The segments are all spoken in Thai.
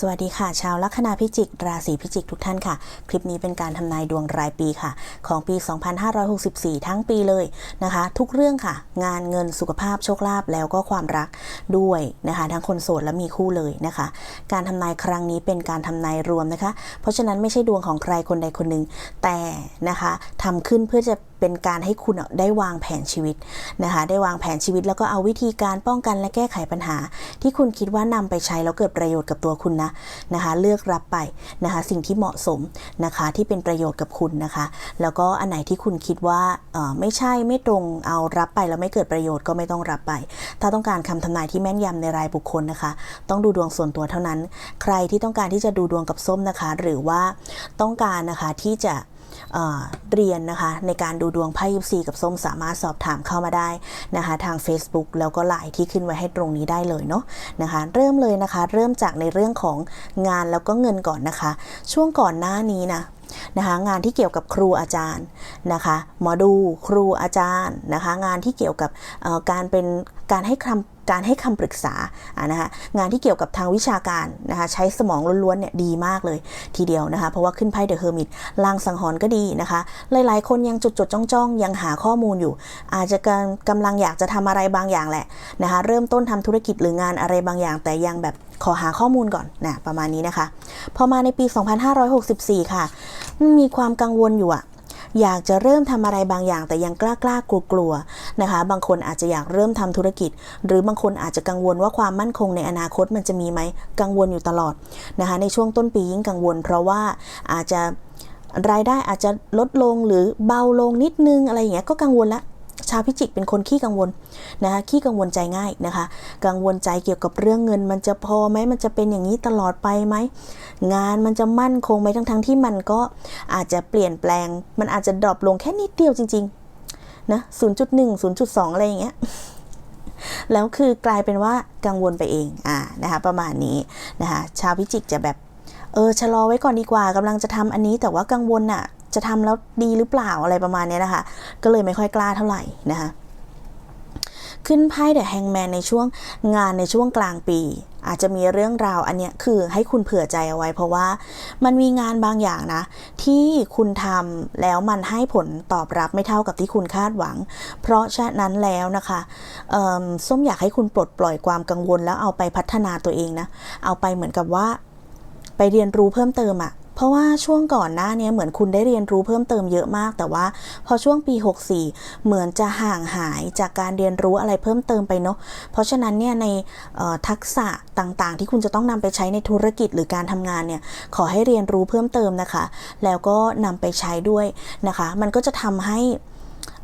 สวัสดีค่ะ ชาวลัคนาพิจิก ราศีพิจิกทุกท่านค่ะ คลิปนี้เป็นการทำนายดวงรายปีค่ะ ของปี 2564 ทั้งปีเลยนะคะ ทุกเรื่องค่ะ งานเงินสุขภาพโชคลาภแล้วก็ความรักด้วยนะคะ ทั้งคนโสดและมีคู่เลยนะคะ การทำนายครั้งนี้เป็นการทำนายรวมนะคะ เพราะฉะนั้นไม่ใช่ดวงของใครคนใดคนหนึ่งแต่นะคะทำขึ้นเพื่อจะ เป็นการให้คุณได้วางแผนชีวิตนะคะ ได้วางแผนชีวิตแล้วก็เอาวิธีการป้องกันและแก้ไขปัญหา ที่คุณคิดว่านำไปใช้แล้วเกิดประโยชน์กับตัวคุณนะนะคะ เลือกรับไปนะคะ สิ่งที่เหมาะสมนะคะที่เป็นประโยชน์กับคุณนะคะ แล้วก็อันไหนที่คุณคิดว่าไม่ใช่ไม่ตรงเอารับไปแล้วไม่เกิดประโยชน์ก็ไม่ต้องรับไป ถ้าต้องการคำทำนายที่แม่นยำในรายบุคคลนะคะ ต้องดูดวงส่วนตัวเท่านั้น ใครที่ต้องการที่จะดูดวงกับส้มนะคะ หรือว่าต้องการนะคะที่จะ เรียนนะคะในการดูดวงไพ่ยิปซีกับส้มสามารถสอบถามเข้ามาได้นะคะทาง Facebook แล้วก็ไลน์ที่ขึ้นไว้ให้ตรงนี้ได้เลยเนาะนะคะเริ่มเลยนะคะ เริ่มจากในเรื่องของงานแล้วก็เงินก่อนนะคะ ช่วงก่อนหน้านี้นะ นะคะงานที่เกี่ยวกับครูอาจารย์นะคะหมอดูครูอาจารย์นะคะงานที่เกี่ยวกับการเป็นการให้คำการให้คำปรึกษาะนะคะงานที่เกี่ยวกับทางวิชาการนะคะใช้สมองล้วนๆเนี่ยดีมากเลยทีเดียวนะคะเพราะว่าขึ้นไพ่เดอะเฮอร์มิตลางสังหรณ์ก็ดีนะคะ หลายๆ คนยังจดจดจ้องจ้องๆ ยังหาข้อมูลอยู่ อาจจะกำกำลังอยากจะทำอะไรบางอย่างแหละนะคะเริ่มต้นทำธุรกิจหรืองานอะไรบางอย่างแต่ยังแบบ ขอหาข้อมูลก่อนนะประมาณนี้นะคะ พอมาในปี 2564 ค่ะ มีความกังวลอยู่อะอยากจะเริ่มทำอะไรบางอย่างแต่ยังกล้ากล้ากลัวกลัวนะคะ บางคนอาจจะอยากเริ่มทำธุรกิจ หรือบางคนอาจจะกังวลว่าความมั่นคงในอนาคตมันจะมีไหมกังวลอยู่ตลอดนะคะ ในช่วงต้นปียิ่งกังวล เพราะว่าอาจจะรายได้อาจจะลดลงหรือเบาลงนิดนึงอะไรอย่างเงี้ยก็กังวลละ ชาวพิจิกเป็นคนขี้กังวลนะคะขี้กังวลใจง่ายนะคะ กังวลใจเกี่ยวกับเรื่องเงิน มันจะพอไหมมันจะเป็นอย่างนี้ตลอดไปไหมงานมันจะมั่นคงไหมทั้งๆที่มันก็อาจจะเปลี่ยนแปลง มันอาจจะดรอปลงแค่นิดเดียวจริงๆนะ0.1 0.2 อะไรอย่างเงี้ยแล้วคือกลายเป็นว่ากังวลไปเองอ่านะคะประมาณนี้นะคะชาวพิจิกจะแบบเออชะลอไว้ก่อนดีกว่ากำลังจะทำอันนี้แต่ว่ากังวลน่ะ จะทำแล้วดีหรือเปล่าอะไรประมาณนี้นะคะ ก็เลยไม่ค่อยกล้าเท่าไหร่นะคะ ขึ้นไพ่เดอะแฮงแมนในช่วงงานในช่วงกลางปี อาจจะมีเรื่องราวอันเนี้ยคือให้คุณเผื่อใจเอาไว้ เพราะว่ามันมีงานบางอย่างนะ ที่คุณทำแล้วมันให้ผลตอบรับไม่เท่ากับที่คุณคาดหวัง เพราะฉะนั้นแล้วนะคะเออส้มอยากให้คุณปลดปล่อยความกังวลแล้วเอาไปพัฒนาตัวเองนะ เอาไปเหมือนกับว่า ไปเรียนรู้เพิ่มเติมอะ เพราะว่าช่วงก่อนหน้าเนี้ยเหมือนคุณได้เรียนรู้เพิ่มเติมเยอะมาก แต่ว่าพอช่วงปี 64 เหมือนจะห่างหายจากการเรียนรู้อะไรเพิ่มเติมไปเนาะเพราะฉะนั้นเนี่ยในทักษะต่างๆ ที่คุณจะต้องนำไปใช้ในธุรกิจหรือการทำงานเนี่ยขอให้เรียนรู้เพิ่มเติมนะคะ แล้วก็นำไปใช้ด้วยนะคะ มันก็จะทำให้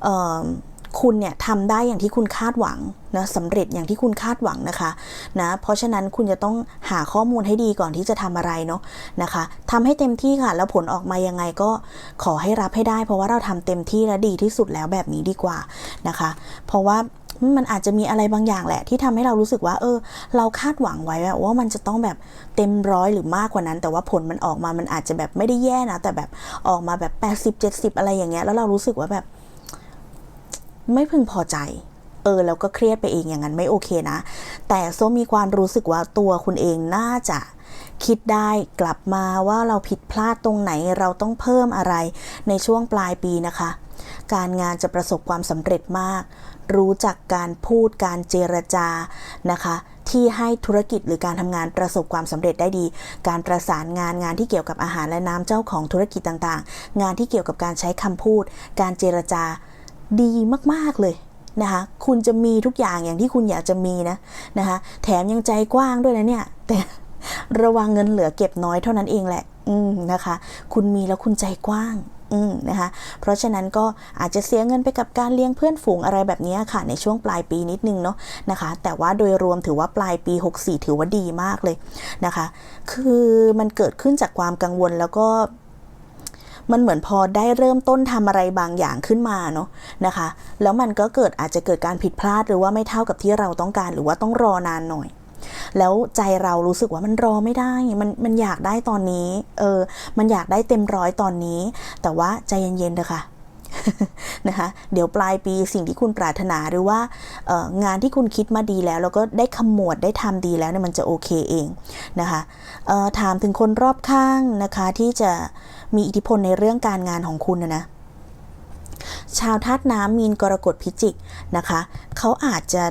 อ่อ คุณเนี่ยทำได้อย่างที่คุณคาดหวังนะสำเร็จอย่างที่คุณคาดหวังนะคะนะเพราะฉะนั้นคุณจะต้องหาข้อมูลให้ดีก่อนที่จะทำอะไรเนาะนะคะทำให้เต็มที่ค่ะ แล้วผลออกมายังไงก็ขอให้รับให้ได้ เพราะว่าเราทำเต็มที่และดีที่สุดแล้วแบบนี้ดีกว่านะคะ เพราะว่ามันอาจจะมีอะไรบางอย่างแหละ ที่ทำให้เรารู้สึกว่า เออ เราคาดหวังไว้ว่ามันจะต้องแบบเต็มร้อยหรือมากกว่านั้น แต่ว่าผลมันออกมามันอาจจะแบบไม่ได้แย่นะแต่แบบออกมาแบบ 80 70 อะไรอย่างเงี้ยแล้วเรารู้สึกว่าแบบ ไม่พึงพอใจ เออ แล้วก็เครียดไปเองอย่างนั้นไม่โอเคนะ แต่ส้มมีความรู้สึกว่าตัวคุณเองน่าจะคิดได้กลับมาว่าเราผิดพลาดตรงไหนเราต้องเพิ่มอะไรในช่วงปลายปีนะคะ การงานจะประสบความสำเร็จมาก รู้จักการพูดการเจรจานะคะ ที่ให้ธุรกิจหรือการทำงานประสบความสำเร็จได้ดี การประสานงานงานที่เกี่ยวกับอาหารและน้ำเจ้าของธุรกิจต่างๆ งานที่เกี่ยวกับการใช้คำพูด การเจรจา ดีมากๆเลยนะคะคุณจะมีทุกอย่างอย่างที่คุณอยากจะมีนะนะคะแถมยังใจกว้างด้วยนะเนี่ย แต่ระวังเงินเหลือเก็บน้อยเท่านั้นเองแหละ อืมนะคะ คุณมีแล้วคุณใจกว้างอืมนะคะ เพราะฉะนั้นก็อาจจะเสียเงินไปกับการเลี้ยงเพื่อนฝูงอะไรแบบนี้ค่ะ ในช่วงปลายปีนิดนึงเนาะนะคะ แต่ว่าโดยรวมถือว่าปลายปี 64 ถือว่าดีมากเลยนะคะ คือมันเกิดขึ้นจากความกังวลแล้วก็ มันเหมือนพอได้เริ่มต้นทำอะไรบางอย่างขึ้นมาเนาะนะคะ แล้วมันก็เกิดอาจจะเกิดการผิดพลาดหรือว่าไม่เท่ากับที่เราต้องการ หรือว่าต้องรอนานหน่อย แล้วใจเรารู้สึกว่ามันรอไม่ได้ มันมันอยากได้ตอนนี้ เออ มันอยากได้เต็มร้อยตอนนี้ แต่ว่าใจเย็นๆเถอะค่ะนะคะ เดี๋ยวปลายปีสิ่งที่คุณปรารถนาหรือว่าเอองานที่คุณคิดมาดีแล้ว แล้วก็ได้ขมวดได้ทำดีแล้วเนี่ยมันจะโอเคเองนะคะเอ่อถามถึงคนรอบข้างนะคะที่จะ มีอิทธิพลในเรื่องการงานของคุณนะนะชาวธาตุน้ำมีนกรกฎพิจิกนะคะ เขาอาจจะ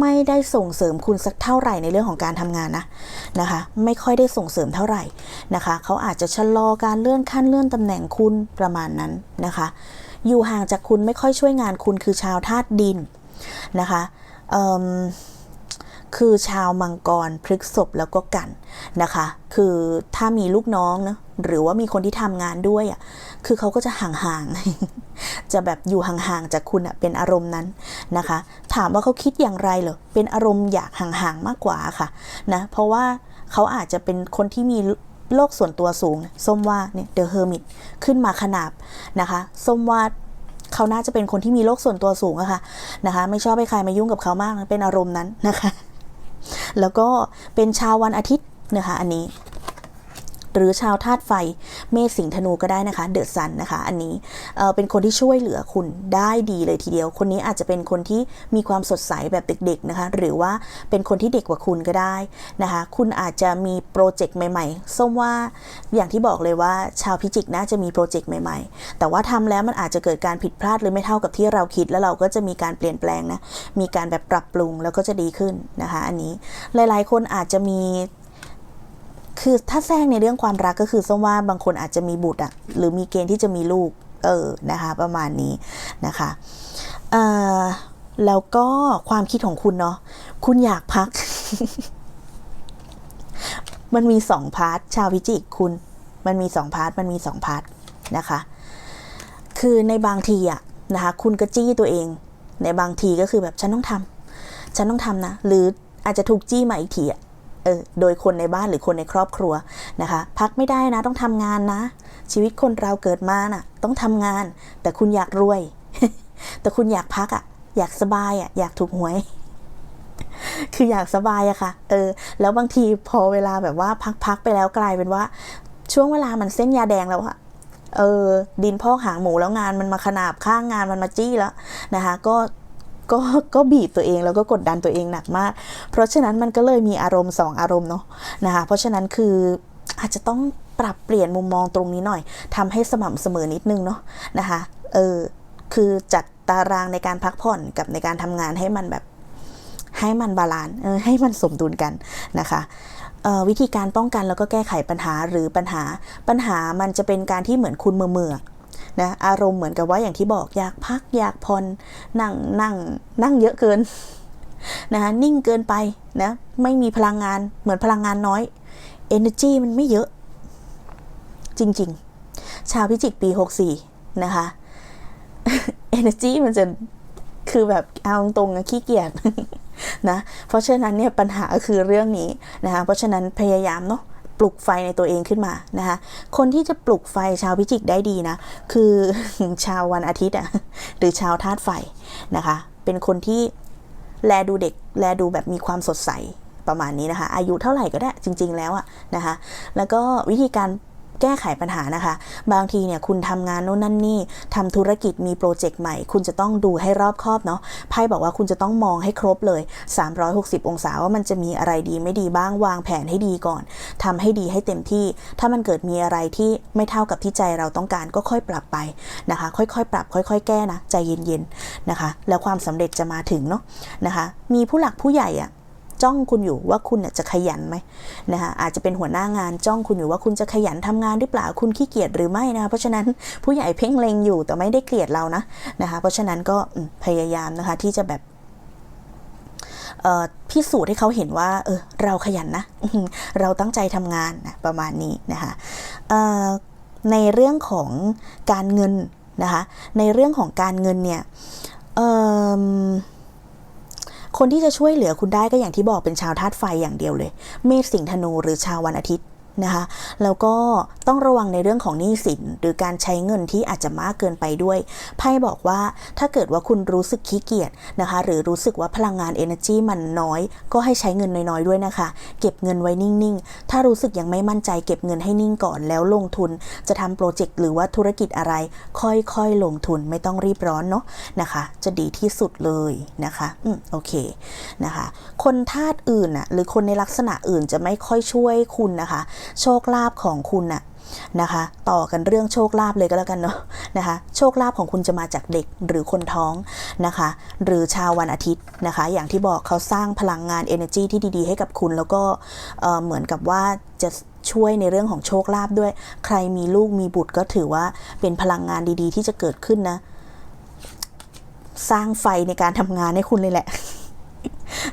ไม่ได้ส่งเสริมคุณสักเท่าไหร่ในเรื่องของการทำงานนะนะคะ ไม่ค่อยได้ส่งเสริมเท่าไหร่นะคะ เขาอาจจะชะลอการเลื่อนขั้นเลื่อนตำแหน่งคุณประมาณนั้นนะคะ อยู่ห่างจากคุณไม่ค่อยช่วยงานคุณคือชาวธาตุดินนะคะเอิ่ม คือชาวมังกรพฤกษภแล้วก็กันนะคะ คือถ้ามีลูกน้องนะหรือว่ามีคนที่ทำงานด้วยอะคือเขาก็จะห่างๆ จะแบบอยู่ห่างๆจากคุณอะเป็นอารมณ์นั้นนะคะ ถามว่าเขาคิดอย่างไรเหรอเป็นอารมณ์อยากห่างๆมากกว่าค่ะนะเพราะว่าเขาอาจจะเป็นคนที่มีโลกส่วนตัวสูงส้มว่าเนี่ยเดอะเฮอร์มิตขึ้นมาขนาบนะคะส้มว่าเขาน่าจะเป็นคนที่มีโลกส่วนตัวสูงอะค่ะนะคะ ไม่ชอบให้ใครมายุ่งกับเขามากเป็นอารมณ์นั้นนะคะ แล้วก็เป็นชาววันอาทิตย์นะคะอันนี้ หรือชาวธาตุไฟ เมษสิงธนูก็ได้นะคะเดอะซันนะคะ อันนี้เเป็นคนที่ช่วยเหลือคุณได้ดีเลยทีเดียว คนนี้อาจจะเป็นคนที่มีความสดใสแบบเด็กๆนะคะ หรือว่าเป็นคนที่เด็กกว่าคุณก็ได้นะคะ คุณอาจจะมีโปรเจกต์ใหม่ๆ ส้มว่าอย่างที่บอกเลยว่าชาวพิจิกน่าจะมีโปรเจกต์ใหม่ๆ แต่ว่าทำแล้วมันอาจจะเกิดการผิดพลาดหรือไม่เท่ากับที่เราคิด แล้วเราก็จะมีการเปลี่ยนแปลงนะ มีการแบบปรับปรุงแล้วก็จะดีขึ้นนะคะ อันนี้ หลายๆ คนอาจจะมี คือถ้าแทรกในเรื่องความรักก็คือส้มว่าบางคนอาจจะมีบุตรอะหรือมีเกณฑ์ที่จะมีลูก เออนะคะ ประมาณนี้นะคะเอ่อแล้วก็ความคิดของคุณเนาะคุณอยากพัก มันมีสองพาร์ทชาวพิจิกคุณ มันมีสองพาร์ทมันมีสองพาร์ทนะคะ คือในบางทีอะนะคะ คุณก็จี้ตัวเอง ในบางทีก็คือแบบฉันต้องทำฉันต้องทำนะ หรืออาจจะถูกจี้มาอีกทีอะ เออโดยคนในบ้านหรือคนในครอบครัวนะคะ พักไม่ได้นะต้องทำงานนะ ชีวิตคนเราเกิดมาน่ะ ต้องทำงาน แต่คุณอยากรวย แต่คุณอยากพักอะ่ะ อยากสบายอะ่ะ อยากถูกหวย คืออยากสบายอะค่ะ เออ แล้วบางทีพอเวลาแบบว่าพักๆไปแล้วกลายเป็นว่า ช่วงเวลามันเส้นยาแดงแล้วอะเออ ดินพอกหางหมูแล้วงานมันมาขนาบข้างงานมันมาจี้แล้วนะคะ ก็ ก็ก็บีบตัวเองแล้วก็กดดันตัวเองหนักมาก เพราะฉะนั้นมันก็เลยมีอารมณ์สองอารมณ์เนาะนะคะเพราะฉะนั้นคืออาจจะต้องปรับเปลี่ยนมุมมองตรงนี้หน่อยทำให้สม่ำเสมอนิดนึงเนาะนะคะเออคือจัดตารางในการพักผ่อนกับในการทำงานให้มันแบบให้มันบาลานซ์ให้มันสมดุลกันนะคะเอ่อวิธีการป้องกันแล้วก็แก้ไขปัญหาหรือปัญหาปัญหามันจะเป็นการที่เหมือนคุณเมื่อเมื่อ นะอารมณ์เหมือนกับว่าอย่างที่บอกอยากพักอยากผ่อนนั่งนั่งนั่งเยอะเกินนะคะนิ่งเกินไปนะไม่มีพลังงานเหมือนพลังงานน้อย energy มันไม่เยอะ จริงๆ ชาวพิจิกปี 64 นะคะ energy มันจะคือแบบเอาตรงๆนะขี้เกียจนะ เพราะฉะนั้นเนี่ยปัญหาคือเรื่องนี้นะคะ เพราะฉะนั้นพยายามเนาะ ปลุกไฟในตัวเองขึ้นมานะคะคนที่จะปลุกไฟชาวพิจิกได้ดีนะ คือชาววันอาทิตย์อะหรือชาวธาตุไฟนะคะ เป็นคนที่แลดูเด็กแลดูแบบมีความสดใสประมาณนี้นะคะ อายุเท่าไหร่ก็ได้จริง ๆ แล้วอะนะคะ แล้วก็วิธีการ แก้ไขปัญหานะคะ บางทีเนี่ยคุณทำงานโน่นนั่นนี่ทำธุรกิจมีโปรเจกต์ใหม่ คุณจะต้องดูให้รอบคอบเนาะไพ่บอกว่าคุณจะต้องมองให้ครบเลย 360 องศาว่ามันจะมีอะไรดีไม่ดีบ้างวางแผนให้ดีก่อนทำให้ดีให้เต็มที่ ถ้ามันเกิดมีอะไรที่ไม่เท่ากับที่ใจเราต้องการก็ค่อยปรับไปนะคะ ค่อยๆ ปรับค่อย ๆ แก้นะใจเย็นๆนะคะ แล้วความสำเร็จจะมาถึงเนาะนะคะ มีผู้หลักผู้ใหญ่อะ จ้องคุณอยู่ว่าคุณเนี่ยจะขยันไหมนะคะอาจจะเป็นหัวหน้างานจ้องคุณอยู่ว่าคุณจะขยันทำงานหรือเปล่าคุณขี้เกียจหรือไม่นะคะเพราะฉะนั้นผู้ใหญ่เพ่งเล็งอยู่แต่ไม่ได้เกลียดเรานะนะคะเพราะฉะนั้นก็พยายามนะคะที่จะแบบพิสูจน์ให้เขาเห็นว่าเออเราขยันนะเราตั้งใจทำงานนะประมาณนี้นะคะออในเรื่องของการเงินนะคะในเรื่องของการเงินเนี่ยออ คนที่จะช่วยเหลือคุณได้ก็อย่างที่บอกเป็นชาวธาตุไฟอย่างเดียวเลย เมษสิงห์ธนูหรือชาววันอาทิตย์ นะคะแล้วก็ต้องระวังในเรื่องของหนี้สิน หรือการใช้เงินที่อาจจะมากเกินไปด้วยไพ่บอกว่าถ้าเกิดว่าคุณรู้สึกขี้เกียจนะคะ หรือรู้สึกว่าพลังงาน energy มันน้อย ก็ให้ใช้เงินน้อยๆด้วยนะคะ เก็บเงินไว้นิ่งๆ ถ้ารู้สึกยังไม่มั่นใจเก็บเงินให้นิ่งก่อนแล้วลงทุน จะทำโปรเจกต์หรือว่าธุรกิจอะไร ค่อยๆลงทุนไม่ต้องรีบร้อนเนาะนะคะ จะดีที่สุดเลยนะคะอืมโอเคนะคะ คนธาตุอื่นน่ะหรือคนในลักษณะอื่นจะไม่ค่อยช่วยคุณนะคะโชคลาภของคุณน่ะนะคะ ต่อกันเรื่องโชคลาภเลยก็แล้วกันเนาะนะคะ โชคลาภของคุณจะมาจากเด็กหรือคนท้องนะคะ หรือชาววันอาทิตย์นะคะ อย่างที่บอกเขาสร้างพลังงาน energy ที่ดีๆ ให้กับคุณ แล้วก็เเหมือนกับว่าจะช่วยในเรื่องของโชคลาภด้วย ใครมีลูกมีบุตรก็ถือว่าเป็นพลังงานดีๆ ที่จะเกิดขึ้นนะ สร้างไฟในการทำงานให้คุณเลยแหละ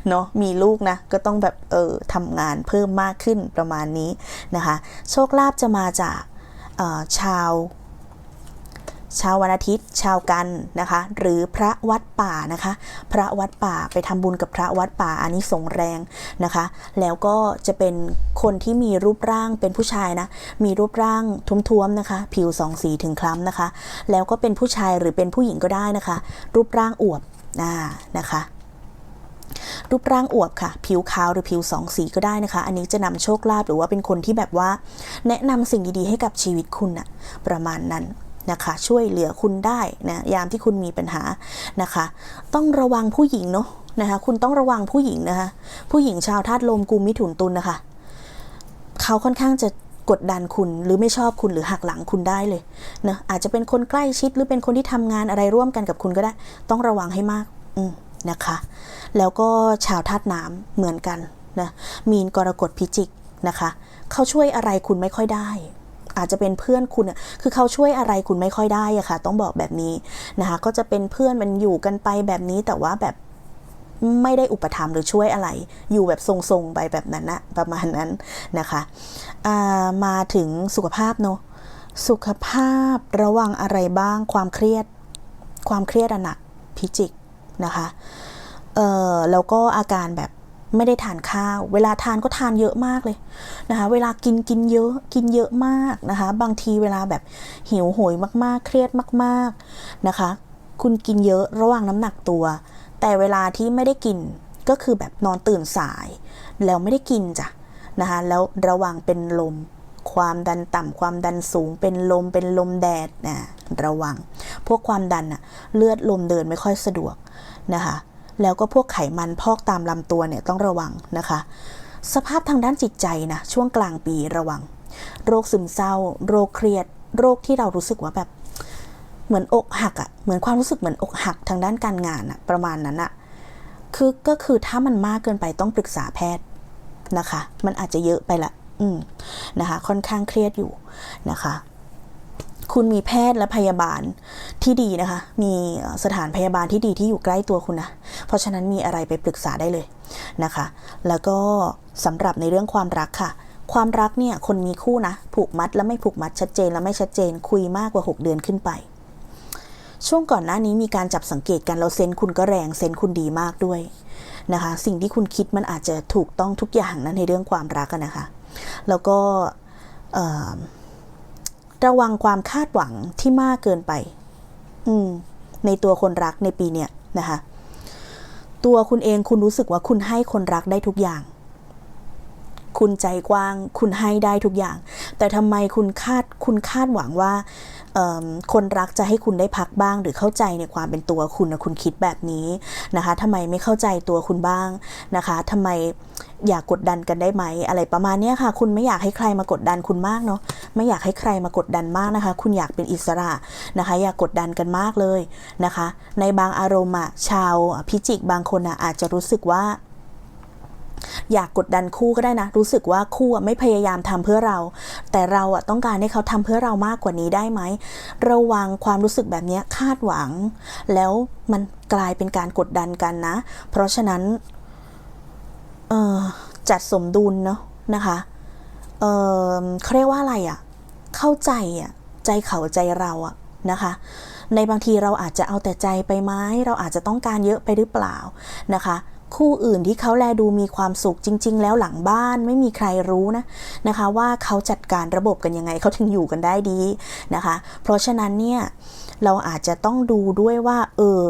เนาะมีลูกนะก็ต้องแบบเออทำงานเพิ่มมากขึ้นประมาณนี้นะคะ โชคลาภจะมาจากชาวชาววันอาทิตย์ ชาวกันนะคะ หรือพระวัดป่านะคะ พระวัดป่าไปทำบุญกับพระวัดป่าอันนี้สงแรงนะคะ แล้วก็จะเป็นคนที่มีรูปร่างเป็นผู้ชายนะ มีรูปร่างทุ้มๆนะคะ ผิวสองสีถึงคล้ำนะคะ แล้วก็เป็นผู้ชายหรือเป็นผู้หญิงก็ได้นะคะ รูปร่างอวบอ่านะคะ รูปร่างอวบค่ะ ผิวขาวหรือผิวสองสีก็ได้นะคะ อันนี้จะนำโชคลาภหรือว่าเป็นคนที่แบบว่า แนะนำสิ่งดีๆให้กับชีวิตคุณนะประมาณนั้นนะคะช่วยเหลือคุณได้นะยามที่คุณมีปัญหานะคะ ต้องระวังผู้หญิงเนาะนะคะคุณต้องระวังผู้หญิงนะคะ ผู้หญิงชาวธาตุลมกุมมิถุนตุลนะคะเขาค่อนข้างจะกดดันคุณหรือไม่ชอบคุณหรือหักหลังคุณได้เลยนะอาจจะเป็นคนใกล้ชิดหรือเป็นคนที่ทำงานอะไรร่วมกันกับคุณก็ได้ ต้องระวังให้มาก อืม นะคะ แล้วก็ชาวธาตุน้ำเหมือนกันนะมีนกรกฎพิจิกนะคะ เขาช่วยอะไรคุณไม่ค่อยได้อาจจะเป็นเพื่อนคุณอะคือเขาช่วยอะไรคุณไม่ค่อยได้อะค่ะ ต้องบอกแบบนี้นะคะ ก็จะเป็นเพื่อนมันอยู่กันไปแบบนี้แต่ว่าแบบไม่ได้อุปถัมภ์หรือช่วยอะไร อยู่แบบทรงๆไปแบบนั้นนะประมาณนั้นนะคะามาถึงสุขภาพเนาะสุขภาพระวังอะไรบ้างความเครียด ความเครียดอะหนักพิจิก นะคะเอ่อแล้วก็อาการแบบไม่ได้ทานข้าว เวลาทานก็ทานเยอะมากเลยนะคะ เวลากินกินเยอะกินเยอะมากนะคะ บางทีเวลาแบบหิวโหยมากๆ เครียดมาก ๆนะคะ คุณกินเยอะระวังน้ำหนักตัว แต่เวลาที่ไม่ได้กินก็คือแบบนอนตื่นสาย แล้วไม่ได้กินจ้ะนะคะ แล้วระวังเป็นลม ความดันต่ำความดันสูง เป็นลมเป็นลมแดดนะระวัง พวกความดันอะเลือดลมเดินไม่ค่อยสะดวก นะคะแล้วก็พวกไขมันพอกตามลำตัวเนี่ยต้องระวังนะคะ สภาพทางด้านจิตใจนะช่วงกลางปีระวัง โรคซึมเศร้า โรคเครียด โรคที่เรารู้สึกว่าแบบ เหมือนอกหักอะ่ะเหมือนความรู้สึกเหมือนอกหักทางด้านการงานอะประมาณนั้นอะคือก็คือถ้ามันมากเกินไปต้องปรึกษาแพทย์นะคะ มันอาจจะเยอะไปละอืมนะคะ ค่อนข้างเครียดอยู่นะคะ คุณมีแพทย์และพยาบาลที่ดีนะคะ มีสถานพยาบาลที่ดีที่อยู่ใกล้ตัวคุณนะ เพราะฉะนั้นมีอะไรไปปรึกษาได้เลยนะคะ แล้วก็สำหรับในเรื่องความรักค่ะ ความรักเนี่ยคนมีคู่นะ ผูกมัดและไม่ผูกมัดชัดเจนและไม่ชัดเจน คุยมากกว่า 6 เดือนขึ้นไป ช่วงก่อนหน้านี้มีการจับสังเกตกันแล้วเซนคุณก็แรงเซนคุณดีมากด้วยนะคะ สิ่งที่คุณคิดมันอาจจะถูกต้องทุกอย่างนะในเรื่องความรักนะคะ แล้วก็ ระวังความคาดหวังที่มากเกินไป อืม ในตัวคนรักในปีเนี้ยนะคะ ตัวคุณเองคุณรู้สึกว่าคุณให้คนรักได้ทุกอย่าง คุณใจกว้าง คุณให้ได้ทุกอย่าง แต่ทำไมคุณคาดคุณคาดหวังว่า คนรักจะให้คุณได้พักบ้าง หรือเข้าใจในความเป็นตัวคุณนะคุณคิดแบบนี้นะคะทำไมไม่เข้าใจตัวคุณบ้างนะคะทำไมอยากกดดันกันได้ไหม อะไรประมาณนี้ค่ะ คุณไม่อยากให้ใครมากดดันคุณมากเนาะไม่อยากให้ใครมากดดันมากนะคะ คุณอยากเป็นอิสระนะคะ อยากกดดันกันมากเลยนะคะ ในบางอารมณ์อะชาวพิจิกบางคนอะอาจจะรู้สึกว่า อยากกดดันคู่ก็ได้นะ รู้สึกว่าคู่ไม่พยายามทำเพื่อเรา แต่เราอะต้องการให้เขาทำเพื่อเรามากกว่านี้ได้ไหม ระวังความรู้สึกแบบนี้คาดหวัง แล้วมันกลายเป็นการกดดันกันนะ เพราะฉะนั้นเออจัดสมดุลเนาะนะคะเออเขาเรียกว่าอะไรอะเข้าใจอะใจเขาใจเราอะนะคะ ในบางทีเราอาจจะเอาแต่ใจไปไหมเราอาจจะต้องการเยอะไปหรือเปล่านะคะ คู่อื่นที่เขาแลดูมีความสุขจริง ๆ แล้วหลังบ้านไม่มีใครรู้นะนะคะว่าเขาจัดการระบบกันยังไงเขาถึงอยู่กันได้ดีนะคะ เพราะฉะนั้นเนี่ยเราอาจจะต้องดูด้วยว่าเออ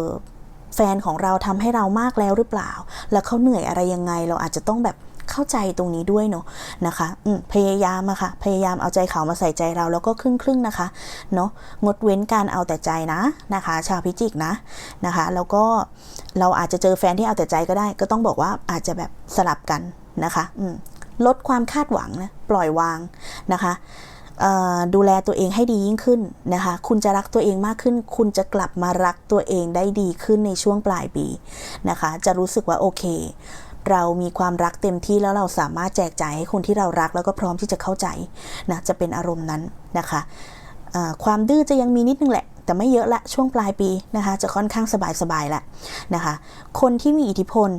แฟนของเราทำให้เรามากแล้วหรือเปล่า แล้วเขาเหนื่อยอะไรยังไง เราอาจจะต้องแบบ เข้าใจตรงนี้ด้วยเนาะนะคะพยายามอะค่ะ พยายามเอาใจเขามาใส่ใจเราแล้วก็ครึ่งครึ่งๆนะคะเนาะงดเว้นการเอาแต่ใจนะนะคะ ชาวพิจิกนะนะคะ แล้วก็เราอาจจะเจอแฟนที่เอาแต่ใจก็ได้ ก็ต้องบอกว่าอาจจะแบบสลับกันนะคะอืมลดความคาดหวังนะปล่อยวางนะคะดูแลตัวเองให้ดียิ่งขึ้นนะคะ คุณจะรักตัวเองมากขึ้น คุณจะกลับมารักตัวเองได้ดีขึ้นในช่วงปลายปีนะคะ จะรู้สึกว่าโอเค เรามีความรักเต็มที่แล้วเราสามารถแจกจ่ายให้คนที่เรารักแล้วก็พร้อมที่จะเข้าใจนะจะเป็นอารมณ์นั้นนะคะความดื้อจะยังมีนิดนึงแหละ แต่ไม่เยอะละช่วงปลายปีนะคะ จะค่อนข้างสบายๆละนะคะ คนที่มีอิทธิพล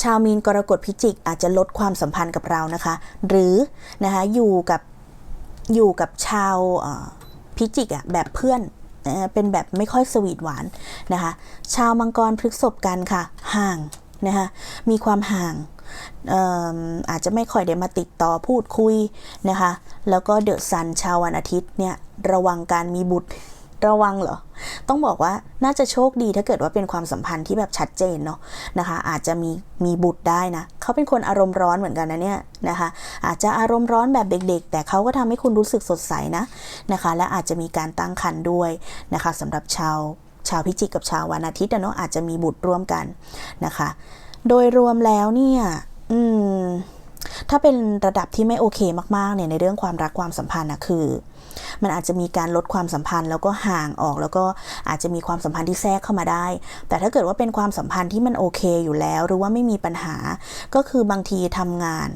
ชาวมีนกรกฎพิจิก อาจจะลดความสัมพันธ์กับเรานะคะ หรือนะคะอยู่กับอยู่กับชาวพิจิกอะแบบเพื่อนเป็นแบบไม่ค่อยสวีทหวานนะคะ ชาวมังกรพฤกษบกันค่ะ ห่าง นะคะมีความห่างอาจจะไม่ค่อยได้มาติดต่อพูดคุยนะคะแล้วก็เดอะซันชาววันอาทิตย์เนี่ยระวังการมีบุตรระวังเหรอ ต้องบอกว่าน่าจะโชคดีถ้าเกิดว่าเป็นความสัมพันธ์ที่แบบชัดเจนเนาะนะคะ อาจจะมีมีบุตรได้นะ เขาเป็นคนอารมณ์ร้อนเหมือนกันนะเนี่ยนะคะ อาจจะอารมณ์ร้อนแบบเด็กๆ แต่เขาก็ทำให้คุณรู้สึกสดใสนะนะคะ และอาจจะมีการตั้งครรภ์ด้วยนะคะสำหรับชาว ชาวพิจิกกับชาววันอาทิตย์อะเนาะอาจจะมีบุตรร่วมกันนะคะ โดยรวมแล้วเนี่ยอืมถ้าเป็นระดับที่ไม่โอเคมากๆเนี่ยในเรื่องความรักความสัมพันธ์นะคือ มันอาจจะมีการลดความสัมพันธ์แล้วก็ห่างออก แล้วก็อาจจะมีความสัมพันธ์ที่แทรกเข้ามาได้ แต่ถ้าเกิดว่าเป็นความสัมพันธ์ที่มันโอเคอยู่แล้ว หรือว่าไม่มีปัญหาก็คือบางทีทำงาน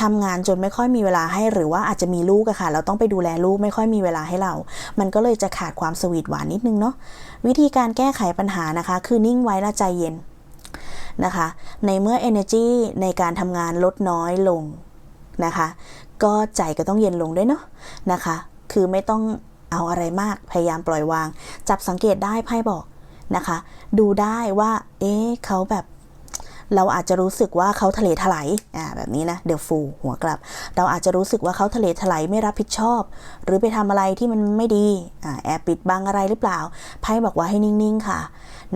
ทำงานจนไม่ค่อยมีเวลาให้หรือว่าอาจจะมีลูกอะค่ะ เราต้องไปดูแลลูกไม่ค่อยมีเวลาให้เรา มันก็เลยจะขาดความสวีทหวานนิดนึงเนาะวิธีการแก้ไขปัญหานะคะ คือนิ่งไว้และใจเย็นนะคะ ในเมื่อ energy ในการทำงานลดน้อยลงนะคะ ก็ใจก็ต้องเย็นลงด้วยเนาะนะคะ คือไม่ต้องเอาอะไรมากพยายามปล่อยวาง จับสังเกตได้ไพ่บอกนะคะ ดูได้ว่า เอ๊ะเขาแบบ เราอาจจะรู้สึกว่าเขาทะเลถลายอ่าแบบนี้นะเดี๋ยวฟูหัวกลับ เราอาจจะรู้สึกว่าเขาทะเลถลายไม่รับผิดชอบ หรือไปทำอะไรที่มันไม่ดีอ่าแอบปิดบังอะไรหรือเปล่าไพ่บอกว่าให้นิ่งๆค่ะ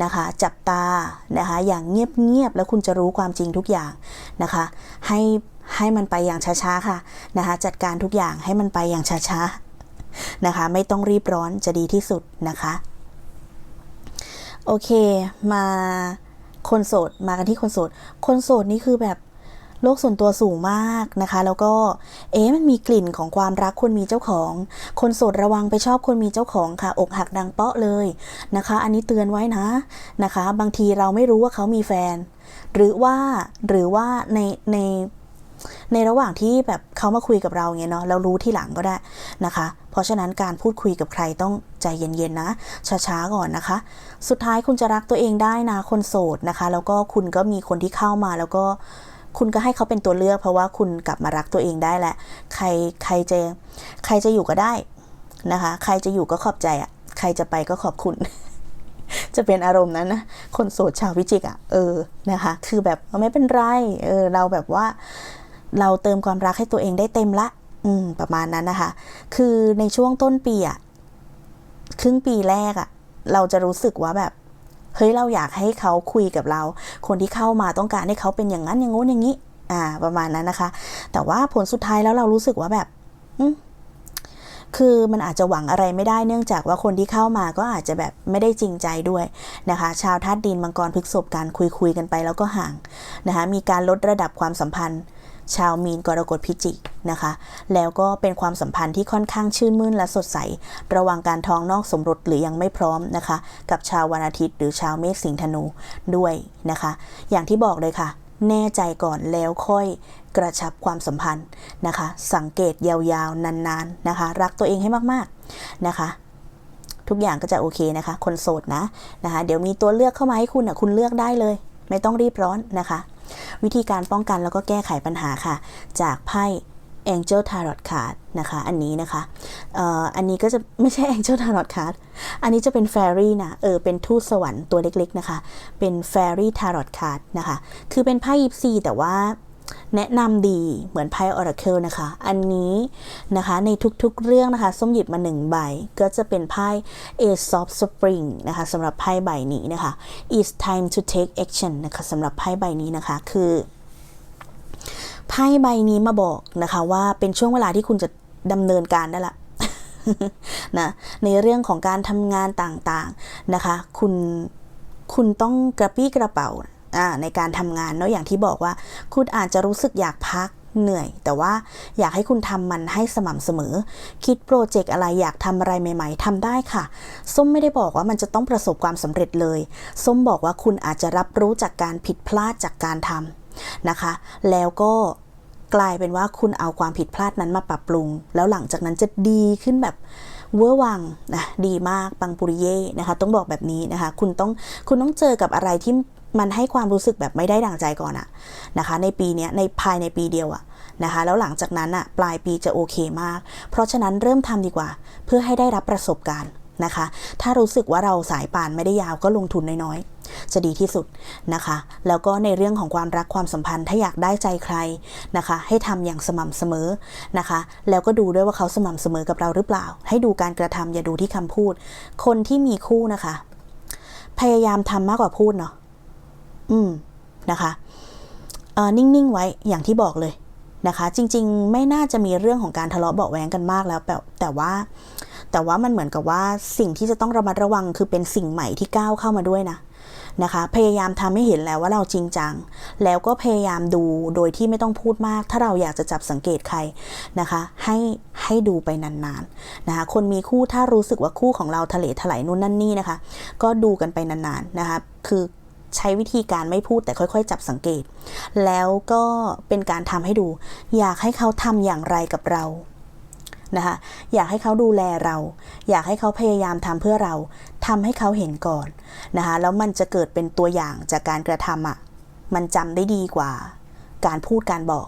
นะคะ จับตานะคะ อย่างเงียบๆแล้วคุณจะรู้ความจริงทุกอย่างนะคะ ให้ให้มันไปอย่างช้าๆค่ะนะคะ จัดการทุกอย่างให้มันไปอย่างช้าๆนะคะ ไม่ต้องรีบร้อนจะดีที่สุดนะคะ โอเคมา คนโสดมากันที่คนโสด คนโสดนี่คือแบบโลกส่วนตัวสูงมากนะคะ แล้วก็เอ๊ะมันมีกลิ่นของความรักคนมีเจ้าของ คนโสดระวังไปชอบคนมีเจ้าของค่ะ อกหักดังเปาะเลยนะคะ อันนี้เตือนไว้นะนะคะ บางทีเราไม่รู้ว่าเขามีแฟน หรือว่าหรือว่าในใน ในระหว่างที่แบบเขามาคุยกับเราเงี้ยเนาะเรารู้ที่หลังก็ได้นะคะ เพราะฉะนั้นการพูดคุยกับใครต้องใจเย็นๆนะ ช้าๆก่อนนะคะ สุดท้ายคุณจะรักตัวเองได้นะคนโสดนะคะ แล้วก็คุณก็มีคนที่เข้ามาแล้วก็คุณก็ให้เขาเป็นตัวเลือก เพราะว่าคุณกลับมารักตัวเองได้แหละ ใครใครจะใครจะอยู่ก็ได้นะคะ ใครจะอยู่ก็ขอบใจอะ่ะ ใครจะไปก็ขอบคุณ จะเป็นอารมณ์นั้นนะ คนโสดชาวพิจิกอะ่ะ เออ นะคะ คือแบบไม่เป็นไร เออ เราแบบว่า เราเติมความรักให้ตัวเองได้เต็มละ อืม ประมาณนั้นนะคะ คือในช่วงต้นปีอะครึ่งปีแรกอะเราจะรู้สึกว่าแบบเฮ้ยเราอยากให้เขาคุยกับเรา คนที่เข้ามาต้องการให้เขาเป็นอย่างนั้นอย่างงู้นอย่างนี้ อ่า ประมาณนั้นนะคะ แต่ว่าผลสุดท้ายแล้วเรารู้สึกว่าแบบคือมันอาจจะหวังอะไรไม่ได้เนื่องจากว่าคนที่เข้ามาก็อาจจะแบบไม่ได้จริงใจด้วยนะคะ ชาวธาตุดินมังกรพฤกษบการคุยคุยกันไปแล้วก็ห่างนะคะ มีการลดระดับความสัมพันธ์ ชาวมีนกรกฎพิจิกนะคะ แล้วก็เป็นความสัมพันธ์ที่ค่อนข้างชื่นมื่นและสดใส ระหว่างการท้องนอกสมรสหรือยังไม่พร้อมนะคะ กับชาววันอาทิตย์หรือชาวเมษสิงห์ธนูด้วยนะคะ อย่างที่บอกเลยค่ะ แน่ใจก่อนแล้วค่อยกระชับความสัมพันธ์นะคะ สังเกตยาวๆ นานๆนะคะ รักตัวเองให้มากๆนะคะทุกอย่างก็จะโอเคนะคะ คนโสดนะนะคะ เดี๋ยวมีตัวเลือกเข้ามาให้คุณอะ คุณเลือกได้เลย ไม่ต้องรีบร้อนนะคะ วิธีการป้องกันแล้วก็แก้ไขปัญหาค่ะ จากไพ่ Angel Tarot Card นะคะ อันนี้นะคะเอ่ออันนี้ก็จะไม่ใช่ Angel Tarot Card อันนี้จะเป็น Fairy นะเออเป็นทูตสวรรค์ตัวเล็กๆนะคะ เป็น Fairy Tarot Card นะคะ คือเป็นไพ่ยิปซีแต่ว่า แนะนำดีเหมือนไพ่ Oracle นะคะ อันนี้นะคะในทุกๆเรื่องนะคะส้มหยิบมาหนึ่งใบ ก็จะเป็นไพ่ Ace of Spring นะคะสำหรับไพ่ใบนี้นะคะ It's time to take action นะคะสำหรับไพ่ใบนี้นะคะคือไพ่ใบนี้มาบอกนะคะว่าเป็นช่วงเวลาที่คุณจะดำเนินการได้ละนะในเรื่องของการทำงานต่างๆนะคะ คุณคุณต้องกระปี้กระเป๋า ในการทำงานเนาะอย่างที่บอกว่า คุณอาจจะรู้สึกอยากพักเหนื่อย แต่ว่าอยากให้คุณทำมันให้สม่ำเสมอ คิดโปรเจกต์อะไรอยากทำอะไรใหม่ ๆทำได้ค่ะ ส้มไม่ได้บอกว่ามันจะต้องประสบความสำเร็จเลย ส้มบอกว่าคุณอาจจะรับรู้จากการผิดพลาดจากการทำนะคะ แล้วก็กลายเป็นว่าคุณเอาความผิดพลาดนั้นมาปรับปรุง แล้วหลังจากนั้นจะดีขึ้นแบบเวอร์วังนะดีมากปังปุริเย่นะคะ ต้องบอกแบบนี้นะคะ คุณต้องคุณต้องเจอกับอะไรที่ มันให้ความรู้สึกแบบไม่ได้ดั่งใจก่อนอะนะคะ ในปีนี้ในภายในปีเดียวอะนะคะแล้วหลังจากนั้นอะปลายปีจะโอเคมาก เพราะฉะนั้นเริ่มทำดีกว่า เพื่อให้ได้รับประสบการณ์นะคะ ถ้ารู้สึกว่าเราสายป่านไม่ได้ยาวก็ลงทุนน้อยๆ จะดีที่สุดนะคะ แล้วก็ในเรื่องของความรักความสัมพันธ์ถ้าอยากได้ใจใครนะคะ ให้ทำอย่างสม่ำเสมอนะคะ แล้วก็ดูด้วยว่าเขาสม่ำเสมอกับเราหรือเปล่า ให้ดูการกระทำอย่าดูที่คำพูด คนที่มีคู่นะคะ พยายามทำมากกว่าพูดเนาะ อืมนะคะเอ่อนิ่ง ๆ ไว้อย่างที่บอกเลยนะคะ จริง ๆ ไม่น่าจะมีเรื่องของการทะเลาะเบาะแว้งกันมากแล้วแต่แต่ว่าแต่ว่ามันเหมือนกับว่าสิ่งที่จะต้องระมัดระวังคือเป็นสิ่งใหม่ที่ก้าวเข้ามาด้วยนะนะคะ พยายามทำให้เห็นแล้วว่าเราจริงจัง แล้วก็พยายามดูโดยที่ไม่ต้องพูดมาก ถ้าเราอยากจะจับสังเกตใครนะคะ ให้ให้ดูไปนานๆนะคะ คนมีคู่ถ้ารู้สึกว่าคู่ของเราทะเลถลายนู่นนั่นนี่นะคะ ก็ดูกันไปนานๆนะคะ คือ ใช้วิธีการไม่พูดแต่ค่อย ๆ จับสังเกต แล้วก็เป็นการทำให้ดู อยากให้เขาทำอย่างไรกับเรานะคะอยากให้เขาดูแลเรา อยากให้เขาพยายามทำเพื่อเราทำให้เขาเห็นก่อนนะคะแล้วมันจะเกิดเป็นตัวอย่างจากการกระทำอะ มันจำได้ดีกว่า การพูดการบอก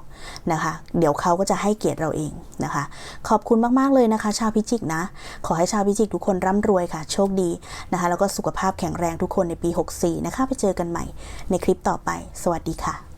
นะคะ เดี๋ยวเขาก็จะให้เกียรติเราเองนะคะ ขอบคุณมาก ๆ เลยนะคะ ชาวพิจิกนะ ขอให้ชาวพิจิกทุกคนร่ำรวยค่ะ โชคดีนะคะ แล้วก็สุขภาพแข็งแรงทุกคนในปี 64 นะคะ ไปเจอกันใหม่ในคลิปต่อไป สวัสดีค่ะ